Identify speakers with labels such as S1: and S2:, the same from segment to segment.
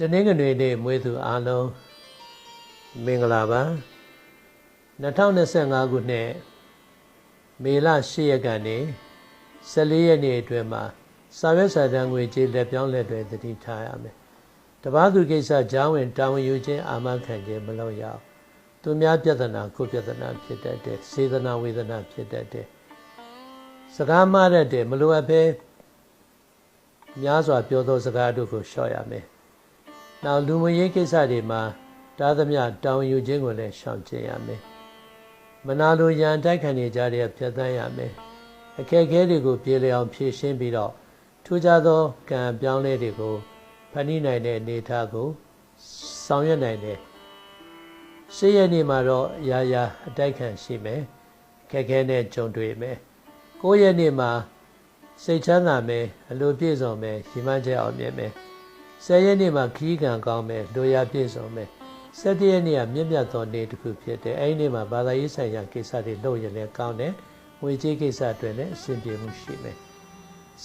S1: တနင်္ဂနွေနေ့မွေးသူအားလုံးမင်္ဂလာပါ2025ခုနှစ်မေလ10ရက်ကနေ14ရက်နေ့အတွင်းမှာစာရွက်စာတမ်းငွေကြေးလက်ပြောင်းလက်တွေတတိထားရမယ်တပားသူကိစ္စကြားဝင်တာဝန်ယူခြင်းအာမခံခြင်းမလုပ်ရအောင်သူများပြဿနာကိုပြဿနာဖြစ်တတ်တယ်စေတနာဝေဒနာဖြစ်တတ်တယ်စကားမှားတတ်တယ်မလိုအပ်ဘဲများစွာပြောသောစကားတို့ကိုလျှော့ရမယ်။ နောက်လူမှုရေးကိစ္စတွေမှာတားသမျှတောင်းယူခြင်းကိုလည်းရှောင်ကျဉ်ရမယ်။မနာလိုရန်တိုက်ခံနေကြတဲ့ဖြတ်သန်းရမယ်။အခက်အခဲတွေကိုပြေလည်အောင်ဖြေရှင်းပြီးတော့ထူးခြားသောကံပြောင်းလဲတွေကိုဖန်တီးနိုင်တဲ့အနေအထားကိုဆောင်ရွက်နိုင်တယ်။ရှေ့ရနေ့မှာတော့ရာရာအတိုက်ခံရှိမယ်။ခက်ခဲနဲ့ကြုံတွေ့မယ်။ကိုယ့်ရဲ့နေ့မှာစိတ်ချမ်းသာမယ်အလိုပြည့်စုံမယ်ရီမန်းချက်အောင်မြင်မယ် ဆယ်ရက်နေ့မှာခီးကံကောင်းမယ်လိုရာပြည့်စုံမယ်၁၇ရက်နေ့ကမြင့်မြတ်သောနေ့တစ်ခုဖြစ်တယ်အဲဒီနေ့မှာဘာသာရေးဆိုင်ရာကိစ္စတွေလုပ်ရင်လည်းကောင်းတယ်ငွေကြေးကိစ္စတွေလည်းအဆင်ပြေမှုရှိမယ်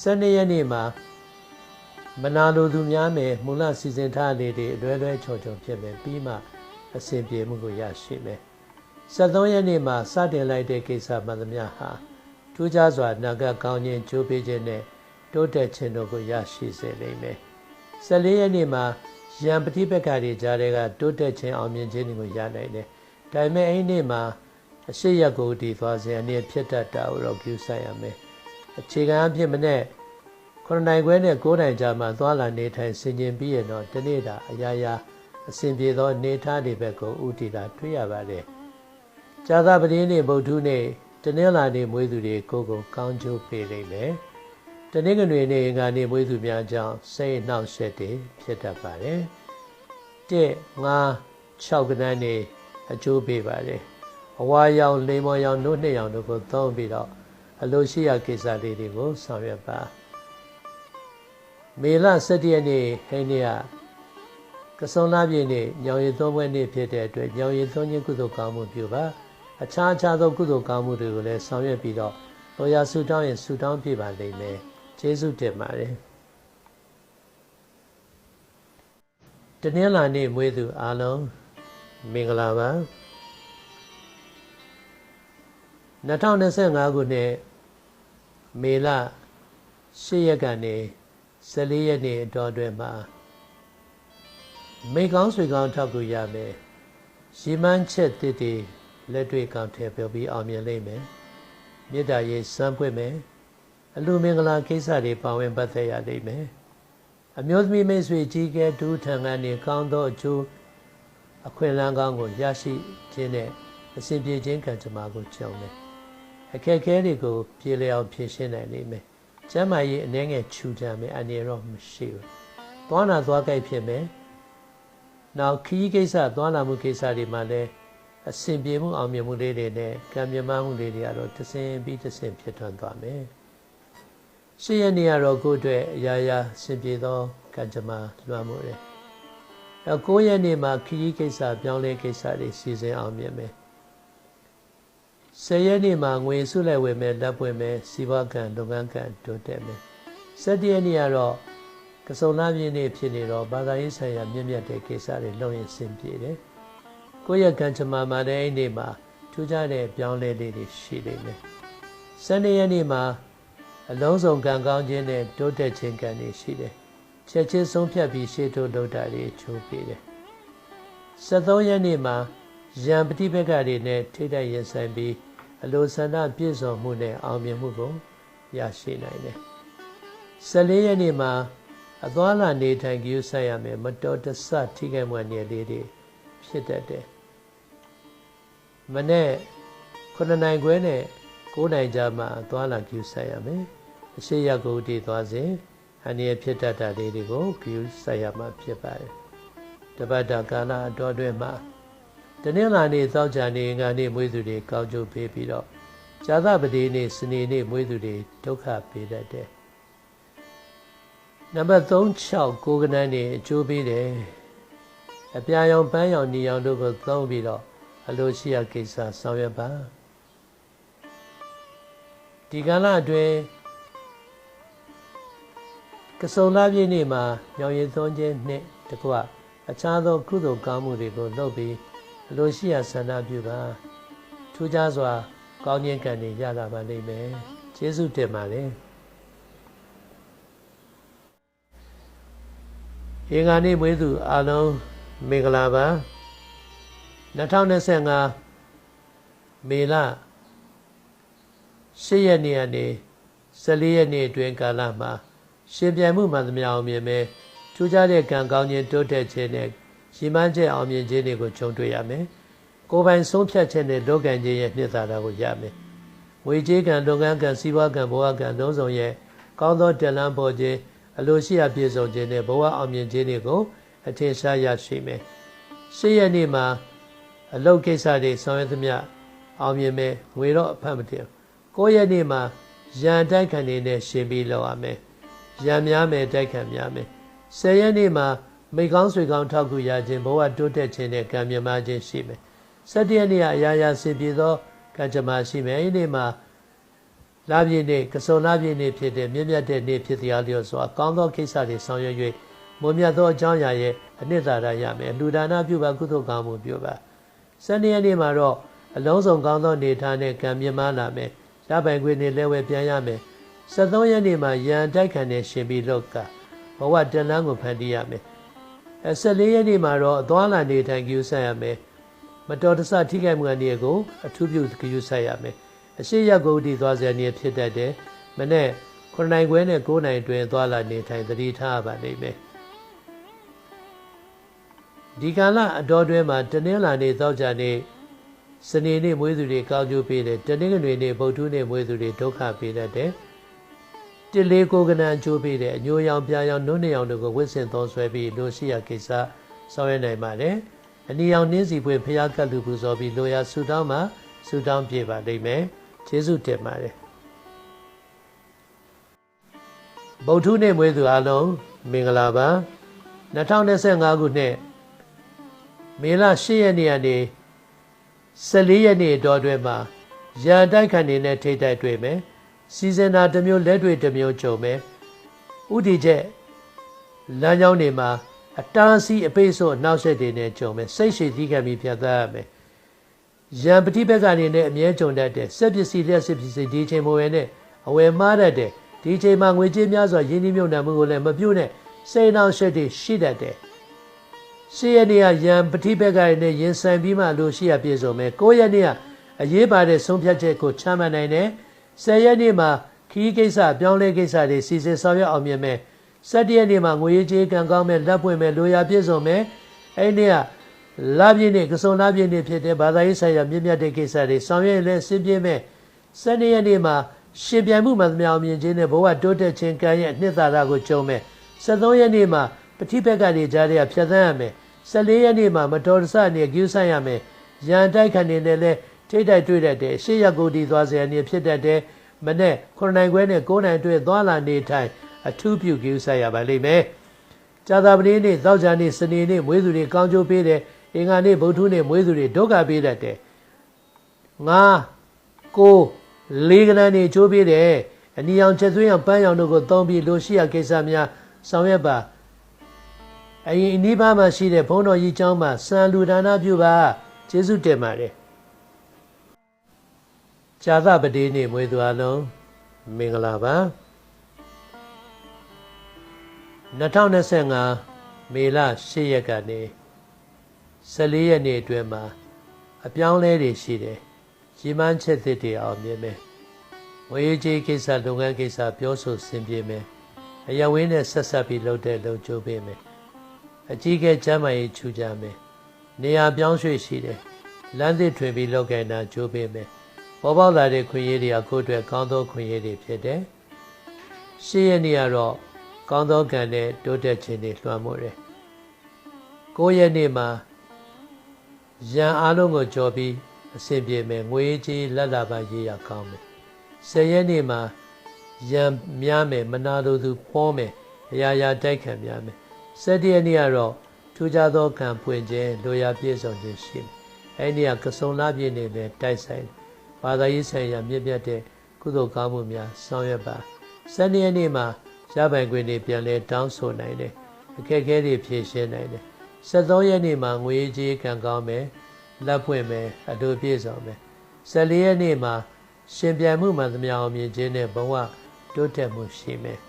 S1: ၁၂ရက်နေ့မှာမနာလိုသူများမယ်မူလစီစဉ်ထားလေးတွေအလွဲလွဲချော်ချော်ဖြစ်မယ်ပြီးမှအဆင်ပြေမှုကိုရရှိမယ်73ရက်နေ့မှာစတင်လိုက်တဲ့ကိစ္စမှန်သမျှဟာထူးခြားစွာနာဂတ်ကောင်းခြင်းကြိုးပေးခြင်းနဲ့တိုးတက်ခြင်းတို့ကိုရရှိစေလိမ့်မယ်။ 14ရက်နေ့မှာယံပฏิပက္ခတွေကြားတဲ့ကတိုးတက်ခြင်းအောင်မြင်ခြင်းတွေကိုရနိုင်တယ်။ဒါပေမဲ့အဲ့ဒီနေ့မှာအရှိရကိုတည်သွားစေအနေဖြစ်တတ်တာကိုတော့ပြုဆိုင်ရမယ်။အခြေခံအဖြစ်မနဲ့9နိုင်ခွဲနဲ့9နိုင်ကြာမှသွားလာနေထိုင်ဆင်ခြင်ပြီးရင်တော့ဒီနေ့တာအရာရာအစဉ်ပြေသောနေထားတွေဘက်ကိုဥတီတာတွေ့ရပါတယ်။ဇာတာပတိနေ့ဗုဒ္ဓနေ့တနင်္လာနေ့မွေးသူတွေကိုကိုကောင်းကျိုးပေးလိမ့်မယ်။ တနင်္ဂနွေနေ့ငါနေ့မွေးသူများကြောင့်စိတ်နှောက်ယှက်တွေဖြစ်တတ်ပါတယ်။1 5 6ကနန်းနေအကျိုးပေးပါတယ်။အဝါရောင်လိမ္မော်ရောင်နှုတ်နှစ်ရောင်တို့ကိုသုံးပြီးတော့အလိုရှိရာကိစ္စလေးတွေကိုဆောင်ရွက်ပါ။မေလ17ရက်နေ့ဟိနေကကစုံလာပြည့်နေ့ညောင်ရည်သုံးပွဲနေ့ဖြစ်တဲ့အတွက်ညောင်ရည်သုံးခြင်းကုသိုလ်ကောင်းမှုပြုပါ။အခြားအခြားသောကုသိုလ်ကောင်းမှုတွေကိုလည်းဆောင်ရွက်ပြီးတော့လောရာဆူတောင်းရင်ဆူတောင်းပြပါလိမ့်မယ် ကျေးဇူးတင်ပါတယ်တနင်္လာနေ့မွေးသူအားလုံးမင်္ဂလာပါ2025ခုနှစ်မေလ10ရက်ကနေ14ရက်နေ့အတော်အတွင်းမှာမိကောင်းဆွေကောင်းထောက်ကူရမယ်ရီမန်းချက်တည်တည်လက်တွေ့ကောင်ထည့်ပြောပြီးအောင်မြင်လိမ့်မယ်မေတ္တာရေးစမ်းပွင့်မယ် အလူမင်္ဂလာကိစ္စတွေပါဝင်ပတ်သက်ရလိမ့်မယ်အမျိုးသမီးမိတ်ဆွေကြီးကဲဒုထံကနေကောင်းသောအကျိုးအခွင့်အလမ်းကောင်းကိုရရှိခြင်းနဲ့အစဉ်ပြေခြင်းကံကြမ္မာကိုကြုံတယ်အခက်အခဲတွေကိုပြေလည်အောင်ဖြေရှင်းနိုင်လိမ့်မယ်ကျမ်းမာရေးအနည်းငယ်ခြူကြမယ်အနေရောမရှိဘူးသွားနာသွားကြိုက်ဖြစ်မယ်နောက်ခီးကိစ္စသွားလာမှုကိစ္စတွေမှာလည်းအစဉ်ပြေမှုအောင်မြင်မှုလေးတွေနဲ့ကံမြမမှုလေးတွေကတော့တဆင်ပြီးတဆင်ဖြစ်ထွန်းသွားမယ်။ ရှေ့ရနေရတော့ကိုယ့်အတွက်အရာရာဆင်ပြေသောကံကြမ္မာလွှမ်းမိုးတယ်။အဲကိုယ့်ရဲ့နေမှာခရီးကိစ္စပြောင်းလဲကိစ္စတွေစီစဉ်အောင်မြင်မယ်။ဆယ်ရက်နေမှာငွေစုလိုက်ဝယ်မယ်လက်ပွင့်မယ်စီးပွားကံလုပ်ငန်းကံတိုးတက်မယ်။ဆက်တရက်နေရတော့ကစုံလာပြင်းနေဖြစ်နေတော့ဘာသာရေးဆိုင်ရာမြင့်မြတ်တဲ့ကိစ္စတွေလုပ်ရင်ဆင်ပြေတယ်။ကိုယ့်ရဲ့ကံကြမ္မာမှာတဲ့အဲ့ဒီမှာထူးခြားတဲ့ပြောင်းလဲလေးတွေရှိနေတယ်။စနေရက်နေ့မှာ အလုံးစုံကံကောင်းခြင်းနဲ့တိုးတက်ခြင်းကံတွေရှိတယ်။ချက်ချင်းဆုံးဖြတ်ပြီးရှေ့တိုးလုပ်တာတွေချိုးပေးတယ်။73ရက်နေ့မှာရံပฏิပက္ခတွေနဲ့ထိတိုက်ရင်ဆိုင်ပြီးအလိုဆန္ဒပြည့်စုံမှုနဲ့အောင်မြင်မှုကိုရရှိနိုင်တယ်။14ရက်နေ့မှာအသွားလာနေထိုင်ကြည့်ဆိုင်ရမယ်မတော်တဆထိခိုက်မှုအနေလေးတွေဖြစ်တတ်တယ်မနေ့9နိုင်ခွဲနဲ့ 9နိုင်ကြာမှသွားလာကျူဆိုင်ရမယ်အရှိရကုတ်တည်သွားစဉ်အနည်းဖြစ်တတ်တာလေးတွေကိုကျူဆိုင်ရမှာဖြစ်ပါတယ်တပတ်တာကာလအတော်တွင်မှာတနင်္လာနေ့သောကြာနေ့ငါနေ့မွေးသူတွေကောင်းကျိုးပေးပြီးတော့ဇာသပတိနေ့စနေနေ့မွေးသူတွေဒုက္ခပေးတတ်တယ်နံပါတ်3 6ကိုကနန်းနေအကျိုးပေးတယ်အပြာရောင်ပန်းရောင်နီရောင်တို့ကိုသုံးပြီးတော့အလိုရှိရာကိစ္စဆောင်ရွက်ပါ ဒီကလအတွင်းကစုံလာပြည့်နေ့မှာညောင်ရည်သွန်းခြင်းနှစ်ဒကွအခြားသောကုသိုလ်ကောင်းမှုတွေကိုလုပ်ပြီးအလိုရှိရာဆန္ဒပြုပါထူးခြားစွာ ကောင်းခြင်းကံတွေရလာပါလိမ့်မယ်ကျေးဇူးတင်ပါတယ်ဧကနေ့မွေးသူအားလုံးမင်္ဂလာပါ2025မေလ ၈ရက်နေ့ကနေ14ရက်နေ့အတွင်းကာလမှာရှင်ပြန်မှုမှန်သမျှအောင်မြင်မယ်ထူးခြားတဲ့ကံကောင်းခြင်းတိုးတက်ခြင်းနဲ့ရည်မှန်းချက်အောင်မြင်ခြင်းတွေကိုခြုံတွေ့ရမယ်ကိုယ်ပိုင်ဆုံးဖြတ်ခြင်းနဲ့လောကံခြင်းရဲ့နှစ်သာရကိုရမယ်ဝေကြီးကံလုပ်ငန်းကံစီးပွားကံဘဝကံလုံးစုံရဲ့ကောင်းသောတလန်းပေါ်ခြင်းအလိုရှိရာပြည့်စုံခြင်းနဲ့ဘဝအောင်မြင်ခြင်းတွေကိုအထင်ရှားရရှိမယ်ရှစ်ရက်နေ့မှာအလုတ်ကိစ္စတွေဆောင်ရွက်သမျှအောင်မြင်မယ်ငွေတော့အဖတ်မတင်ဘူး 9ရက်နေ့မှာရန်တိုက်ခံနေနဲ့ရှင်ပြီးလောက်ရမယ်။ရန်များမယ်တိုက်ခံများမယ်။10ရက်နေ့မှာမိကောင်းဆွေကောင်းထောက်ကူရခြင်းဘဝတိုးတက်ခြင်းနဲ့ကံမြမခြင်းရှိမယ်။17ရက်နေ့ကအရာရာစင်ပြေသောကံကြမ္မာရှိမယ်။အဲဒီနေ့မှာလာပြည့်နေ့ကစုံလာပြည့်နေ့ဖြစ်တဲ့မြင့်မြတ်တဲ့နေ့ဖြစ်တရားလျော်စွာကောင်းသောကိစ္စတွေဆောင်ရွက်၍မွန်မြတ်သောအကြောင်းအရာရဲ့အနှစ်သာရရမယ်။လူဒါနပြုပါကုသိုလ်ကောင်းမှုပြုပါ။၁၂ရက်နေ့မှာတော့အလုံးစုံကောင်းသောနေထိုင်နဲ့ကံမြင့်မားလာမယ်။ ရပိုင်ခွင့်နဲ့လဲဝဲပြန်ရမယ်73ရက်နေ့မှာရန်တိုက်ခံတဲ့ရှင်ပြီးလောက်ကဘဝတန်လန်းကိုဖန်တီးရမယ်အဲ14ရက်နေ့မှာတော့အသွားလာနေထိုင်ကြိုးဆက်ရမယ်မတော်တဆထိခိုက်မှုအနေကိုအထူးပြုကြိုးဆက်ရမယ်အရှိရက်ကိုတည်သွားစေနေဖြစ်တတ်တယ်မနေ့9နိုင်ခွဲနဲ့9နိုင်တွင်သွားလာနေထိုင်သတိထားပါလိမ့်မယ်ဒီကာလအတော်တွဲမှာတနင်္လာနေ့သောကြာနေ့ စနေနေ့မွေးသူတွေကောင်းကျိုးပေးတယ်တနင်္ဂနွေနေ့ဗုဒ္ဓနေ့မွေးသူတွေဒုက္ခပေးတတ်တယ်တလေးကိုကနန်ချိုးပေးတဲ့အညိုရောင်ပြာရောင်နုံးနေရောင်တို့ကိုဝစ်စင်သုံးဆွဲပြီးလိုရှိရာကိစ္စဆောင်ရွက်နိုင်ပါတယ်။အနီရောင်နှင်းစီပွေဖျားကတ်လူပူဇော်ပြီးလိုရာဆူတောင်းမှာဆူတောင်းပြပါလိမ့်မယ်။ကျေးဇူးတင်ပါတယ်။ဗုဒ္ဓနေ့မွေးသူအလုံးမင်္ဂလာပါ2025ခုနှစ်မေလ10ရက်နေ့ကနေ 14ရက်နေ့တော်တွင်မှာရန်တိုက်ခတ်နေတဲ့ထိတ်တိုက်တွေ့မယ်။စီစဉ်တာတစ်မျိုးလက်တွေတစ်မျိုးကြုံမယ်ဥတီချက်လမ်းကြောင်းတွေမှာအတားစီးအပိတ်ဆို့နောက်ဆက်တွေနဲ့ကြုံမယ်စိတ်ရှိသီးခံပြီးဖြတ်သန်းရမယ်ရံပတိဘက်ကနေနဲ့အမြဲကြုံတတ်တယ်စက်ပစ္စည်းလက်စက်ပစ္စည်းဒီချိန်မဝယ်နဲ့အဝယ်မှားတတ်တယ်ဒီချိန်မှာငွေကြေးများစွာရင်းနှီးမြှုပ်နှံမှုကိုလည်းမပြုတ်နဲ့စိတ်နှောင့်ယှက်တွေရှိတတ်တယ် ရှေ့ရနေရရံပတိဘက်ကနေရင်ဆိုင်ပြီးမှလို့ရှိရပြည့်စုံမယ်ကိုယ့်ရနေရအရေးပါတဲ့ဆုံးဖြတ်ချက်ကိုချမှတ်နိုင်တယ်10ရက်နေ့မှာခီးကိစ္စပြောင်းလဲကိစ္စတွေစီစဉ်ဆောင်ရွက်အောင်မြင်မယ်17ရက်နေ့မှာငွေရေးကြေးကံကောင်းမယ်လက်ပွင့်မယ်လိုရာပြည့်စုံမယ်အဲ့ဒီနေ့ကလာပြည့်နေ့ကစုံလာပြည့်နေ့ဖြစ်တဲ့ဘာသာရေးဆိုင်ရာမြင့်မြတ်တဲ့ကိစ္စတွေဆောင်ရွက်လဲစင်ပြင်းမယ်12ရက်နေ့မှာရှင်ပြိုင်မှုမှန်သမျှအောင်မြင်ခြင်းနဲ့ဘဝတိုးတက်ခြင်းကံရဲ့အနှစ်သာရကိုကြုံမယ်73ရက်နေ့မှာပဋိပက္ခတွေကြားထဲကဖြတ်သန်းရမယ် 14ရက်နေ့မှာမတော်တဆနဲ့ကျူးဆန့်ရမယ်ရန်တိုက်ခံနေတယ်လဲထိတ်တိုက်တွေ့တတ်တယ်ရှေ့ရက်ကိုဒီသွားစရာနေဖြစ်တတ်တယ်မနေ့9နိုင်ခွဲနဲ့9နိုင်တွေ့သွားလာနေထိုင်အထူးပြုကိစ္စရပါလိမ့်မယ်ကြာသာပတိနေ့သောကြာနေ့စနေနေ့မွေးသူတွေကောင်းကျိုးပေးတယ်အင်္ဂါနေ့ဗုဒ္ဓနေ့မွေးသူတွေဒုက္ခပေးတတ်တယ်ငါကိုလေးကနန်းနေချိုးပေးတယ်အနီအောင်ချက်သွင်းအောင်ပန်းရောင်တို့ကိုသုံးပြီးလိုရှိရာကိစ္စများဆောင်ရွက်ပါ အရင်အနိဗ္ဗာန်မှာရှိတဲ့ဘုန်းတော်ကြီးကျောင်းမှာစံလူဒါနပြုပါကျေးဇူးတင်ပါတယ်ဇာသပတိနေ့မွေးသူအလုံးမင်္ဂလာပါ2025မေလ10ရက်ကနေ14ရက်နေ့အတွင်းမှာအပြောင်းလဲတွေရှိတယ်။ရီမန်းချက်သစ်တွေအောင်မြင်မယ်။ဝေးကြီးကိစ္စလုပ်ငန်းကိစ္စပြောဆိုဆင်ပြေမယ်။အယဝင်းနဲ့ဆက်ဆက်ပြီးလုပ်တဲ့လုံကြိုးပေးမယ်။ အကြီးကဲကျမ်းမာရေးချူကြမယ်။နေရာပြောင်းရွှေ့ရှိတယ်။လမ်းသစ်ထွင်ပြီးလုပ်ကိုင်တာကြိုးပေးမယ်။ပေါ်ပေါက်လာတဲ့ခွင့်ရည်တွေအခုအတွက်ကောင်းသောခွင့်ရည်တွေဖြစ်တယ်။ရှေ့ရနေ့ကတော့ကောင်းသောကံနဲ့တိုးတက်ခြင်းတွေလွှမ်းမိုးတယ်။ကိုးရက်နေ့မှာရန်အားလုံးကိုကြော်ပြီးအဆင်ပြေမယ်ငွေကြီးလက်လာပါရေးရကောင်းမယ်။ဆယ်ရက်နေ့မှာရန်များမယ်မနာလိုသူဖောမယ်အရာရာတိုက်ခံများမယ်။ ဆယ်တရက်နေ့ကတော့ထူးခြားသောကံဖွင့်ခြင်းလိုရာပြည့်စုံခြင်းရှိမယ်။အဲ့ဒီကကစုံလာပြည့်နေပဲတိုက်ဆိုင်တယ်ဘာသာရေးဆိုင်ရာမြင့်မြတ်တဲ့ကုသိုလ်ကောင်းမှုများဆောင်ရွက်ပါစနေနေ့မှာရပိုင်ခွင့်တွေပြန်လဲတောင်းဆိုနိုင်တယ်အခက်အခဲတွေဖြေရှင်းနိုင်တယ်73ရက်နေ့မှာငွေကြေးကံကောင်းမယ်လက်ပွင့်မယ်အတူပြည့်စုံမယ်14ရက်နေ့မှာရှင်ပြန်မှုမှန်သမျှအောင်မြင်ခြင်းနဲ့ဘဝတိုးတက်မှုရှိမယ်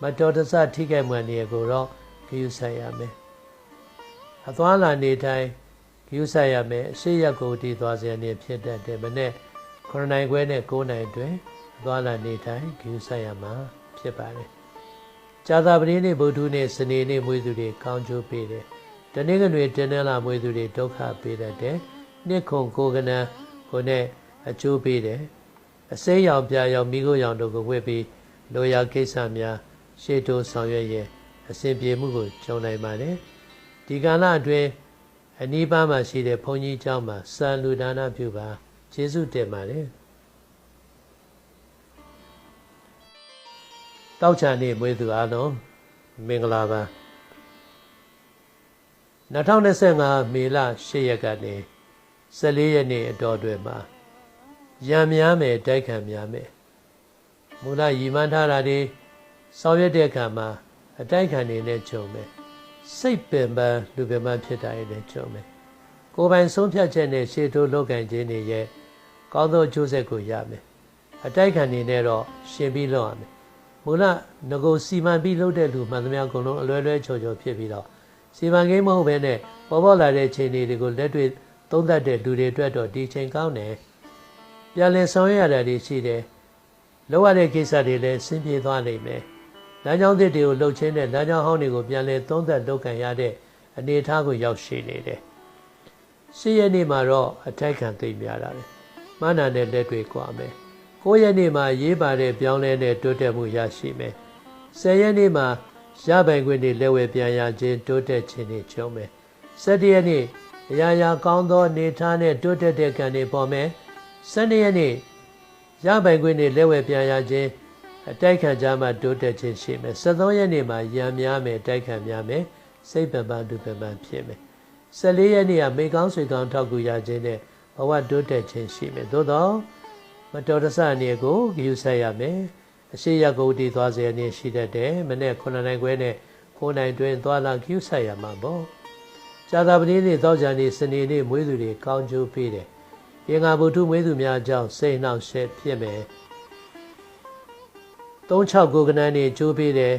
S1: မတော်တဆထိခိုက်မှန်နေကိုတော့ ဂရုစိုက်ရမယ်အသွားလာနေတိုင်းဂရုစိုက်ရမယ်အရှိရက်ကိုတည်သွားစေနေဖြစ်တတ်တယ်မနေ့9နိုင်ခွဲနဲ့9နိုင်တွင်အသွားလာနေတိုင်းဂရုစိုက်ရမှာဖြစ်ပါတယ်ကြာသာပတိနေ့ဗုဒ္ဓနေ့စနေနေ့မွေးသူတွေကောင်းကျိုးပေးတယ်တနေ့ကနေ့တင်းနှလာမွေးသူတွေဒုက္ခပေးတတ်တယ်နှစ်ခုကိုကနန်းကိုနဲ့အကျိုးပေးတယ်အစိမ်းရောင်ပြာရောင်မိခိုးရောင်တို့ကိုဝတ်ပြီးလိုရာကိစ္စများရှေ့တိုးဆောင်ရွက်ရင် အစဉ်ပြေမှုကိုကြုံနိုင်ပါတယ်ဒီကာလအတွင်းအနီးပါးမှာရှိတဲ့ဘုန်းကြီးကျောင်းမှာစံလူဒါနပြုပါကျေးဇူးတင်ပါတယ်တောက်ချာနေမွေးသူအားလုံးမင်္ဂလာပါ2025မေလ10ရက်ကနေ14ရက်နေ့အတော်အတွင်းမှာရံများမယ်တိုက်ခံများမယ်မူလရည်မှန်းထားတာတွေဆောင်ရွက်တဲ့အခါမှာ အတိုက်ခံနေနဲ့ကြုံမယ်စိတ်ပင်ပန်းလူပင်ပန်းဖြစ်တာတွေနဲ့ကြုံမယ်ကိုယ်ပိုင်ဆုံးဖြတ်ချက်နဲ့ရှေ့တိုးလုပ်ကင်ခြင်းတွေရဲ့ကောင်းသောအကျိုးဆက်ကိုရမယ်အတိုက်ခံနေနဲ့တော့ရှင်ပြီးလုပ်ရမယ်မူလငကိုစီမံပြီးလုပ်တဲ့လူမှန်သမျှအကုန်လုံးအလွယ်လွယ်ချော်ချော်ဖြစ်ပြီးတော့စီမံကိန်းမဟုတ်ဘဲနဲ့ပေါ်ပေါ်လာတဲ့ခြေနေတွေကိုလက်တွေ့သုံးသပ်တဲ့လူတွေအတွက်တော့ဒီချိန်ကောင်းတယ်ပြန်လည်ဆောင်ရွက်ရတာတွေရှိတယ်လောက်ရတဲ့ကိစ္စတွေလည်းဆင်းပြေသွားနိုင်မယ် လမ်းကြောင်းသစ်တွေကိုလှုပ်ချင်းတဲ့လမ်းကြောင်းဟောင်းတွေကိုပြန်လည်သုံးသပ်လုပ်ကင်ရတဲ့အနေအထားကိုရောက်ရှိနေတယ်ရှစ်ရက်နေ့မှာတော့အထိုက်ခံသိမ့်များတာလေမနာနဲ့လက်တွေကွာမယ်ကိုးရက်နေ့မှာရေးပါတဲ့ပြောင်းလဲတဲ့တိုးတက်မှုရရှိမယ်ဆယ်ရက်နေ့မှာရပိုင်ခွင့်တွေလက်ဝဲပြန်ရခြင်းတိုးတက်ခြင်းတွေကျုံးမယ်၁၇ရက်နေ့အရာရာကောင်းသောနေထားနဲ့တိုးတက်တဲ့ကံတွေပေါ်မယ်၁၂ရက်နေ့ရပိုင်ခွင့်တွေလက်ဝဲပြန်ရခြင်း အတိုက်ခံကြမှာတိုးတက်ခြင်းရှိမယ်73ရက်နေ့မှာရံများမယ်တိုက်ခံများမယ်စိတ်ပန်ပန်ဒုပန်ပန်ဖြစ်မယ်14ရက်နေ့ကမိကောင်းဆွေကောင်းထောက်ကူရခြင်းနဲ့ဘဝတိုးတက်ခြင်းရှိမယ်သို့တော့မတော်တဆအနေကိုဂရုစိုက်ရမယ်အရှိရကုတ်တီသွားစေအနေရှိတတ်တယ်မနေ့9နိုင်ခွဲနဲ့9နိုင်တွင်သွားလာဂရုစိုက်ရမှာပေါ့ဇာတာပတိနေ့သောကြနေ့စနေနေ့မွေးသူတွေကောင်းကျိုးပေးတယ်င်္ဂါဗုဒ္ဓမွေးသူများကြောင့်စိတ်နှောက်ရှက်ဖြစ်မယ် 36ကိုကနန်းနေကျိုးပေးတယ်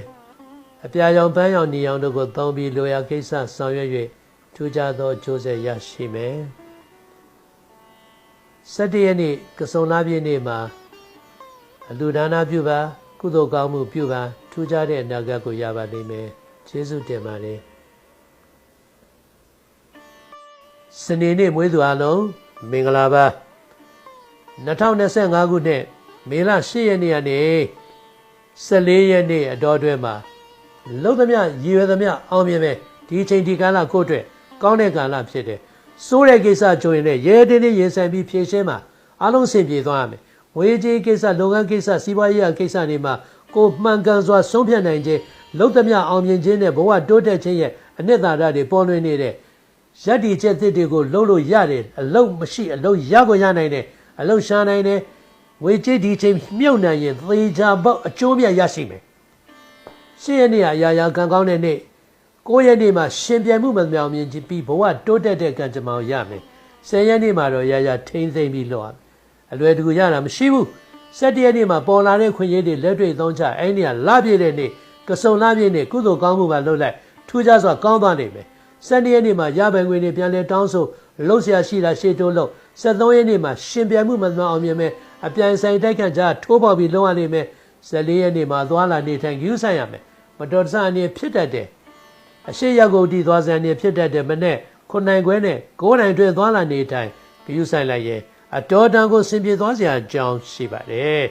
S1: အပြာရောင်ပန်းရောင်နီရောင်တို့ကိုသုံးပြီးလိုရာကိစ္စဆောင်ရွက်၍ထူးခြားသောကျိုးဆက်ရရှိမယ်17ရက်နေ့ကစုံလာပြည့်နေ့မှာအလူဒါနာပြုပါ ကုသိုလ်ကောင်းမှုပြုပါထူးခြားတဲ့အနာဂတ်ကိုရပါလိမ့်မယ်ကျေးဇူးတင်ပါတယ်စနေနေ့မွေးသူအလုံးမင်္ဂလာပါ2025ခုနှစ်မေလ10ရက်နေ့ကနေ 14ရက်နေ့အတော်အတွင်းမှာလုံသမျှရည်ရွယ်သမျှအောင်မြင်မယ်ဒီအချိန်ဒီကာလကိုယ့်အတွက်ကောင်းတဲ့ကာလဖြစ်တယ်စိုးတဲ့ကိစ္စကြုံရင်လည်းရဲတင်းတင်းရင်ဆိုင်ပြီးဖြေရှင်းမှာအလုံးစင်ပြေသွားရမယ်ငွေကြေးကိစ္စလုပ်ငန်းကိစ္စစီးပွားရေးကိစ္စတွေမှာကိုမှန်ကန်စွာဆုံးဖြတ်နိုင်ခြင်းလုံသမျှအောင်မြင်ခြင်းနဲ့ဘဝတိုးတက်ခြင်းရဲ့အနှစ်သာရတွေပေါ်လွင်နေတဲ့ရက်ဒီချက်သစ်တွေကိုလှုပ်လို့ရတယ်အလုတ်မရှိအလုတ်ရကိုရနိုင်တယ်အလုတ်ရှာနိုင်တယ် ငွေကြေးဒီချိန်မြုပ်နိုင်ရင်သေချာပေါက်အကျိုးမြတ်ရရှိမယ်ရှင်းရနေ့အရာရာကံကောင်းတဲ့နေ့ကိုရက်နေ့မှာရှင်ပြန်မှုမမြောင်မြင်ပြီးဘဝတိုးတက်တဲ့ကံကြမ္မာရမယ်ဆယ်ရက်နေ့မှာတော့ရရထိမ့်သိမ့်ပြီးလောက်ရမယ်အလွယ်တကူရတာမရှိဘူးဆက်တရက်နေ့မှာပေါ်လာတဲ့ခွင့်ရည်တွေလက်တွေ့သုံးချအဲ့ဒီကလပြည့်တဲ့နေ့ကစုံလပြည့်နေ့ကုသိုလ်ကောင်းမှုပါလုပ်လိုက်ထူးခြားစွာကောင်းသွားနိုင်မယ်12ရက်နေ့မှာရပိုင်ခွင့်တွေပြန်လဲတောင်းဆိုလှုပ်ရှားရှိတာရှေ့တိုးလို့73ရက်နေ့မှာရှင်ပြန်မှုမမှန်အောင်မြင်မယ် အပြန်ဆိုင်တိုက်ခတ်ကြထိုးပေါက်ပြီးလုံးဝနေမယ်14ရက်နေ့မှာသွားလာနေထိုင်ယူဆိုင်ရမယ်မတော်တဆအနေဖြစ်တတ်တယ်အရှိရောက်ကိုတီသွားစံအနေဖြစ်တတ်တယ်မနဲ့ခုနိုင်ခွဲနဲ့9နိုင်တွင်သွားလာနေထိုင်ယူဆိုင်လိုက်ရဲ့အတော်တန်ကိုဆင်ပြေသွားစရာအကြောင်းရှိပါတယ်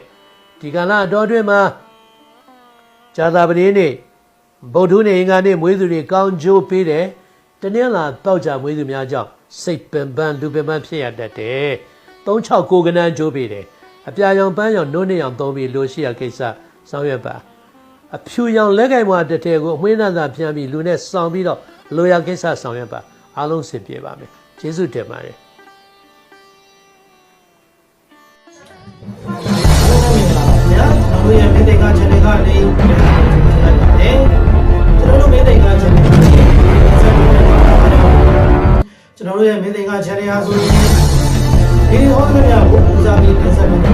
S1: ဒီကလာအတော်တွင်မှာဇာတာပတိနေ့ဗုဒ္ဓနေ့အင်္ဂါနေ့မွေးသူတွေကောင်းကျိုးပေးတယ်တနင်္လာတောက်ကြမွေးသူများကြောင့်စိတ်ပင်ပန်းလူပင်ပန်းဖြစ်ရတတ်တယ်36ကိုကနန်းကျိုးပေးတယ် အပြာရောင်ပန်းရောင်နှုတ်နှစ်ရောင်သုံးပြီးလိုရှိရာကိစ္စဆောင်ရွက်ပါအဖြူရောင်လက်ကင်မွာတထဲကိုအမွှေးနှံသာပြန်ပြီးလူနဲ့ဆောင်ပြီးတော့လိုရာကိစ္စဆောင်ရွက်ပါအားလုံးစင်ပြေပါမယ်ကျေးဇူးတင်ပါတယ်
S2: တို့ရဲ့မေတ္တာ channel ကနေတယ်ကျွန်တော်တို့မေတ္တာ channel ကျွန်တော်တို့ရဲ့မေတ္တာ channel ဟာဆိုရင်ဒီဟောတဲ့များကိုပူဇော်ပြီးတင်ဆက်ပေး